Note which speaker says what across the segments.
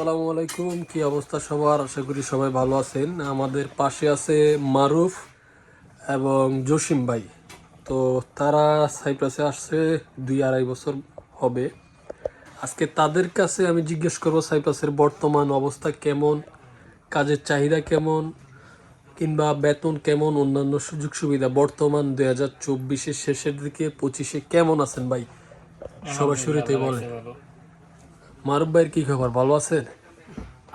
Speaker 1: আসসালামু আলাইকুম। কি অবস্থা সবার? আশা করি সবাই ভালো আছেন। আমাদের পাশে আছে মারুফ এবং জসিম ভাই। তো তারা সাইপ্রাসে আসছে দুই আড়াই বছর হবে। আজকে তাদের কাছে আমি জিজ্ঞেস করব সাইপ্রাসের বর্তমান অবস্থা কেমন? কাজের চাহিদা কেমন? কিংবা বেতন কেমন? অন্যান্য সুযোগ সুবিধা বর্তমান দুই হাজার চব্বিশের শেষের দিকে পঁচিশে কেমন আছেন ভাই? সবার শুরুতেই বলেন। মারুফ ভাইয়ের কি খবর? ভালো আছেন?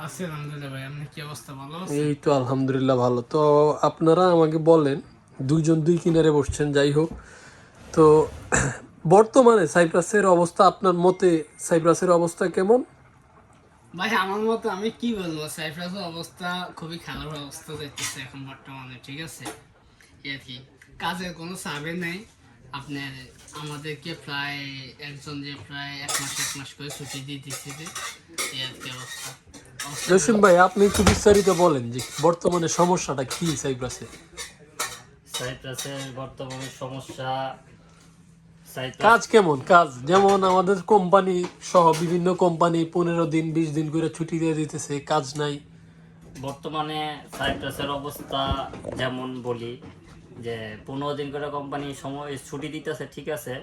Speaker 2: আছে আলহামদুলিল্লাহ ভাই। আপনার কি অবস্থা? ভালো আছে
Speaker 1: এই তো আলহামদুলিল্লাহ ভালো। তো আপনারা আমাকে বলেন দুইজন দুই কিনারে বসছেন যাই হোক। তো বর্তমানে সাইপ্রাসের অবস্থা আপনার মতে সাইপ্রাসের অবস্থা কেমন?
Speaker 2: ভাই আমার মতো আমি কি বলব সাইপ্রাসের অবস্থা খুবই খারাপ অবস্থা যাইতেছে এখন বর্তমানে ঠিক আছে? কি। কাজের কোনো সার্ভে নেই। আপনার আমাদেরকে প্রায় একজন যে প্রায় এক মাস এক মাস করে ছুটি দিয়ে দিচ্ছে যে এই আর কি অবস্থা।
Speaker 1: জসিম ভাই আপনি একটু বিস্তারিত বলেন যে বর্তমানে সমস্যাটা কি সাইপ্রাসে?
Speaker 3: সাইপ্রাসের বর্তমানে সমস্যা
Speaker 1: কাজ কেমন? কাজ যেমন আমাদের কোম্পানি সহ বিভিন্ন কোম্পানি পনেরো দিন বিশ দিন করে ছুটি দিয়ে দিতেছে কাজ নাই।
Speaker 3: বর্তমানে সাইপ্রাসের অবস্থা যেমন বলি যে পনেরো দিন করে কোম্পানি সময় ছুটি দিতেছে ঠিক আছে।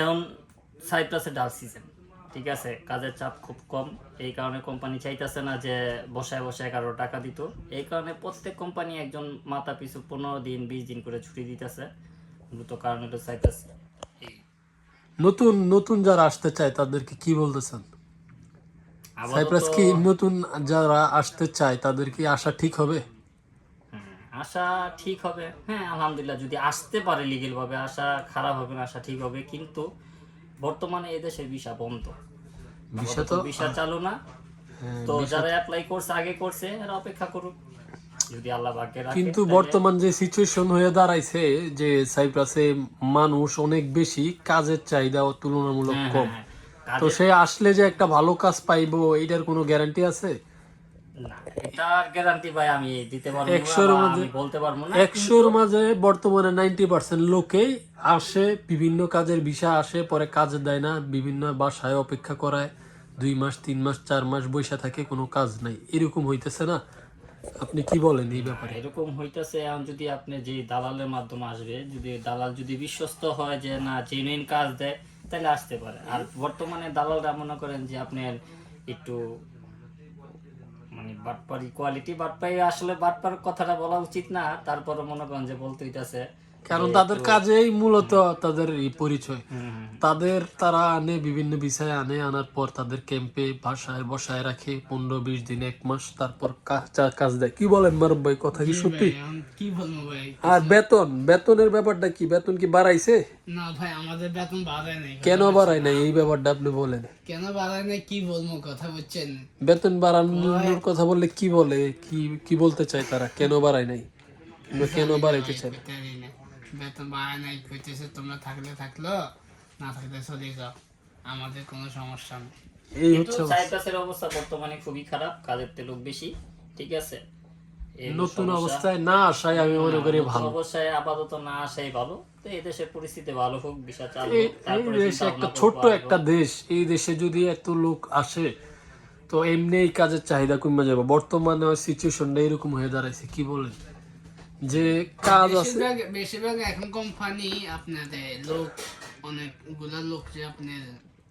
Speaker 3: এখন সাইপ্রাসে ডাল সিজন ঠিক আছে। কাজের চাপ খুব কম। এই কারণে কোম্পানি চাইতেছে না যে বসায় বসায় এগারো টাকা দিত। এই কারণে প্রত্যেক কোম্পানি একজন মাথা পিছু পনেরো দিন বিশ দিন করে ছুটি দিতেছে। মূলত কারণ হলো সাইপ্রাস এই।
Speaker 1: নতুন নতুন যারা আসতে চায় তাদেরকে কি বলতেছেন? সাইপ্রাস কি নতুন যারা আসতে চায় তাদের কি আসা ঠিক হবে?
Speaker 3: আশা ঠিক হবে। হ্যাঁ আলহামদুলিল্লাহ যদি আসতে পারে লিগেল ভাবে আশা খারাপ হবে না আশা ঠিক হবে কিন্তু বর্তমানে এদেশের ভিসা বন্ধ।
Speaker 1: বিষয় তো
Speaker 3: ভিসা চালু না।
Speaker 1: হ্যাঁ,
Speaker 3: তো যারা অ্যাপ্লাই করছে আগে করছে এরা অপেক্ষা করুক। যদি আল্লাহ ভাগ্যে রাখে
Speaker 1: কিন্তু বর্তমান যে সিচুয়েশন হয়ে দাঁড়াইছে যে সাইপ্রাসে মানুষ অনেক বেশি কাজের চাহিদা তুলনামূলক
Speaker 3: হ্যাঁ,
Speaker 1: কম।
Speaker 3: হ্যাঁ,
Speaker 1: তো সে আসলে যে একটা ভালো কাজ পাইবো এইটার কোনো গ্যারান্টি আছে?
Speaker 3: এটার গ্যারান্টি ভাই আমি দিতে পারব
Speaker 1: একশোর
Speaker 3: বা বলতে পারব না
Speaker 1: একশোর মাঝে বর্তমানে নাইনটি পার্সেন্ট লোকেই আসে বিভিন্ন কাজের ভিসা আসে পরে কাজ দেয় না বিভিন্ন বাসায় অপেক্ষা করায় দুই মাস তিন মাস চার মাস বৈশা থাকে কোনো কাজ নাই। এরকম হইতেছে না? আপনি কি বলেন এই ব্যাপারে?
Speaker 3: এরকম হইতেছে এখন যদি আপনি যে দালালের মাধ্যমে আসবে যদি দালাল যদি বিশ্বস্ত হয় যে না জেনুইন কাজ দেয় তাহলে আসতে পারে। আর বর্তমানে দালালরা মনে করেন যে আপনার একটু মানে বাটপারি কোয়ালিটি বাটপাই আসলে বাটপার কথাটা বলা উচিত না। তারপরে মনে করেন যে বলতে হইতাছে
Speaker 1: কারণ তাদের কাজেই মূলত তাদের পরিচয়। তাদের তারা আনে বিভিন্ন বিষয় আনে আনার পর তাদের ক্যাম্পে বাসায় বসায় রাখে পনেরো বিশ দিন এক মাস তারপর কাজ কাজ দেয়। কি বলেন মারব ভাই কথা কি সত্যি?
Speaker 2: কি বলব ভাই?
Speaker 1: আর বেতন? বেতনের ব্যাপারটা কি? বেতন কি বাড়াইছে?
Speaker 2: না ভাই আমাদের বেতন বাড়ায় নাই।
Speaker 1: কেন বাড়ায় নাই? এই ব্যাপারটা আপনি বলেন।
Speaker 2: কেন বাড়ায় নাই কি বলব কথা বুঝছেন
Speaker 1: বেতন বাড়ানোর কথা বললে কি বলে? কি কি বলতে চায় তারা? কেন বাড়ায় নাই? কেন বাড়াইতে চায়? না?
Speaker 2: বেতন বাড়ায় নাই কইতেছে তোমরা থাকলে থাকল না থাকলে চলে যাও। আমাদের কোনো সমস্যা নেই।
Speaker 1: এই হচ্ছে
Speaker 3: সাইপ্রাসের অবস্থা। বর্তমানে খুবই খারাপ কাজের তেলক বেশি ঠিক আছে?
Speaker 1: নতুন অবস্থায় না আসায় আমি মনে করি ভালো।
Speaker 3: অবস্থায় আপাতত না আসাই ভালো। তো এই দেশের পরিস্থিতি ভালো হোক বিষয় চালু
Speaker 1: এই দেশ একটা ছোট্ট একটা দেশ এই দেশে যদি এত লোক আসে তো এমনি এই কাজের চাহিদা কমে যাবে। বর্তমানে সিচুয়েশনটা এরকম হয়ে দাঁড়াইছে কি বলেন? যে কাজ আছে।
Speaker 2: বেশিরভাগ এখন কোম্পানি আপনাদের লোক অনেকগুলা লোক যে আপনার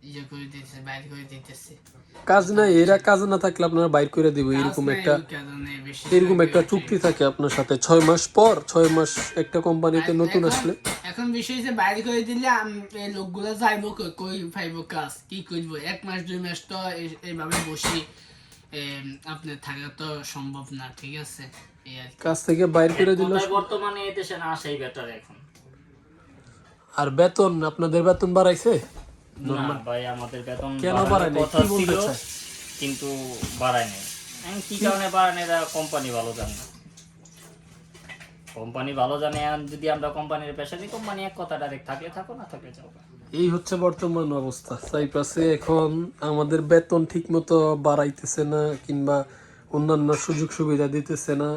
Speaker 2: ইয়ে করে দিতেছে বাইর করে দিতেছে।
Speaker 1: কাজ না এরা কাজ না থাকলে আপনারা বাইর করে দিব এরকম একটা এরকম একটা চুক্তি থাকে আপনার সাথে। ছয় মাস পর ছয় মাস একটা কোম্পানিতে নতুন আসলে।
Speaker 2: এখন বিষয় হচ্ছে বাইরে করে দিলে এই লোকগুলো যাইবো কই পাইব কাজ? কি করব? এক মাস দুই মাস তো এইভাবে বসি এম, আপনার থাকা তো সম্ভব না ঠিক আছে।
Speaker 1: কাজ থেকে বাইর করে দিল।
Speaker 3: বর্তমানে এই দেশে না আসাই বেটার এখন।
Speaker 1: আর বেতন আপনাদের বেতন বাড়াইছে?
Speaker 3: না ভাই আমাদের বেতন
Speaker 1: কেন
Speaker 3: বাড়ানোর
Speaker 1: বাড়ায় নাই?
Speaker 3: কথা
Speaker 1: কি বলতে
Speaker 3: ছিল, কিন্তু বাড়ায় নাই। কি কারণে বাড়ায় নাই, এরা কোম্পানি ভালো জানে না। কোম্পানি ভালো জানে যদি আমরা কোম্পানির পেশা দিই কোম্পানি এক কথা ডাইরেক্ট থাকলে থাকো না থাকলে যাও
Speaker 1: এই হচ্ছে বর্তমান অবস্থা। সাইপ্রাসে এখন আমাদের বেতন ঠিক মতো বাড়াইতেছে না কিংবা অন্যান্য সুযোগ সুবিধা দিতেছে না।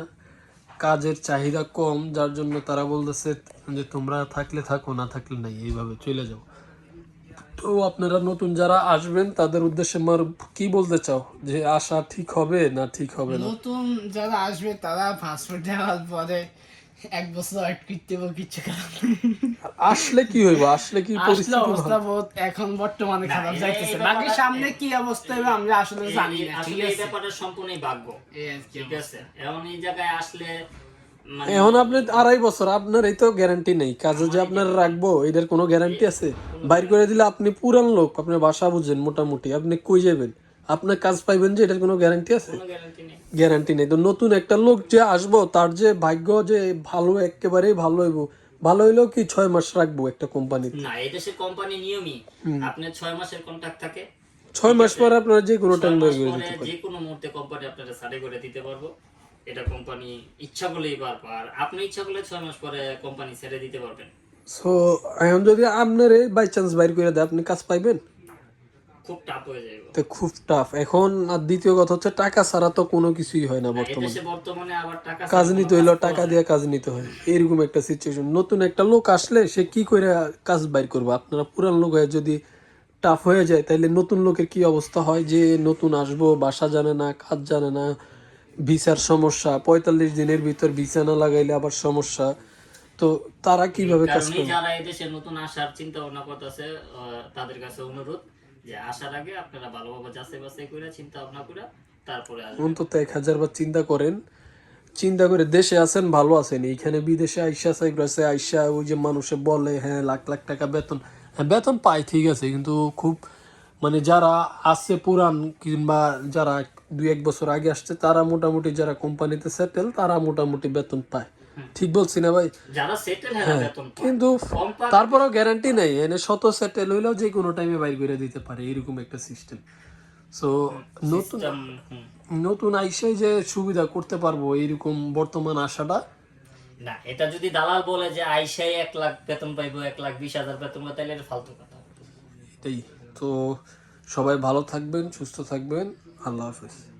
Speaker 1: কাজের চাহিদা কম, যার জন্য তারা বলতেছে যে তোমরা থাকলে থাকো, না থাকলে নাই, এইভাবে চলে যাও। তো আপনারা নতুন যারা আসবেন, তাদের উদ্দেশ্যে আমার কি বলতে চাও? যে আসা ঠিক হবে না ঠিক হবে না?
Speaker 2: নতুন যারা আসবে, তারা পাসপোর্ট দেওয়ার পরে এক বছর করতে কিছু
Speaker 1: আসলে কি হইব? আসলে কি পরিস্থিতি
Speaker 2: অবস্থা? বহুত এখন বর্তমানে খারাপ যাইতেছে। বাকি সামনে কি অবস্থা হবে আমরা আসলে জানি না ঠিক
Speaker 3: আসলে এই ব্যাপারটা সম্পূর্ণই ভাগ্য।
Speaker 2: আর
Speaker 3: ঠিক আছে? এখন এই জায়গায় আসলে মানে
Speaker 1: এখন আপনি আড়াই বছর আপনার এই তো গ্যারান্টি নেই। কাজে যে আপনার রাখব এটার কোনো গ্যারান্টি আছে? বাইর করে দিলে আপনি পুরান লোক আপনার বাসা বুঝেন মোটামুটি। আপনি কই যাবেন? আপনার কাজ পাইবেন যে এটার কোনো গ্যারান্টি আছে?
Speaker 3: গ্যারান্টি নেই।
Speaker 1: তো নতুন একটা লোক যে আসব তার যে ভাগ্য যে ভালো একেবারেই ভালো হইব। ভালো হইলেও কি ছয় মাস রাখব একটা কোম্পানিতে
Speaker 3: না এই কোম্পানি নিয়মই। আপনার ছয় মাসের কন্ট্রাক্ট থাকে।
Speaker 1: ছয় মাস পর আপনারা যে কোনো টাইম বের করে দিতে
Speaker 3: যে কোনো মুহূর্তে কোম্পানি আপনারা সাড়ে করে দিতে পারব। এটা কোম্পানি ইচ্ছা করলেই পারব। আর আপনি ইচ্ছা করলে ছয় মাস পরে কোম্পানি ছেড়ে দিতে পারবেন।
Speaker 1: সো এখন যদি আপনার বাই চান্স বাইর করে দেয় আপনি কাজ পাইবেন?
Speaker 3: খুব টাফ হয়ে যাবে
Speaker 1: তো খুব টাফ এখন আর দ্বিতীয় কথা হচ্ছে টাকা ছাড়া তো কোনো কিছুই হয় না বর্তমানে।
Speaker 3: বর্তমানে আবার টাকা
Speaker 1: কাজ নিতে হইল টাকা দিয়ে কাজ নিতে হয়। এরকম একটা সিচুয়েশন নতুন একটা লোক আসলে সে কি করে কাজ বাইর করবে? আপনারা পুরান লোক হয়ে যদি টাফ হয়ে যায় তাহলে নতুন লোকের কি অবস্থা হয়? যে নতুন আসব বাসা জানে না কাজ জানে না ভিসার সমস্যা পঁয়তাল্লিশ দিনের ভিতর ভিসা না লাগাইলে আবার সমস্যা। তো তারা কীভাবে কাজ করবে
Speaker 3: যারা এদেশে নতুন আসার চিন্তা ভাবনা করতেছে তাদের কাছে অনুরোধ যে আসার আগে আপনারা ভালোভাবে যাচাই বাছাই করে চিন্তা ভাবনা করে তারপরে
Speaker 1: অন্তত এক হাজার বার চিন্তা করেন। চিন্তা করে দেশে আছেন, ভালো আছেন। এইখানে বিদেশে আইসা, সাইপ্রাসে আইসা, ওই যে মানুষে বলে হ্যাঁ লাখ লাখ টাকা বেতন। হ্যাঁ বেতন পায় ঠিক আছে, কিন্তু খুব মানে যারা আসছে পুরান কিংবা যারা দুই, এক বছর আগে আসছে, তারা মোটামুটি যারা কোম্পানিতে সেটেল তারা মোটামুটি বেতন পায়। ঠিক বলছি না ভাই?
Speaker 3: হ্যাঁ পায়।
Speaker 1: কিন্তু তারপরেও গ্যারান্টি নাই এনে শত সেটেল হইলেও যে কোনো টাইমে বাইর করে দিতে পারে এরকম একটা সিস্টেম সো নতুন নতুন আইসাই যে সুবিধা করতে পারব এইরকম বর্তমান আশাটা?
Speaker 3: না এটা যদি দালাল বলে যে আইসাই এক লাখ বেতন পাইবো এক লাখ বিশ হাজার বেতন পাইবো তাহলে এটা ফালতু কথা।
Speaker 1: এটাই। তো সবাই ভালো থাকবেন সুস্থ থাকবেন। আল্লাহ হাফেজ।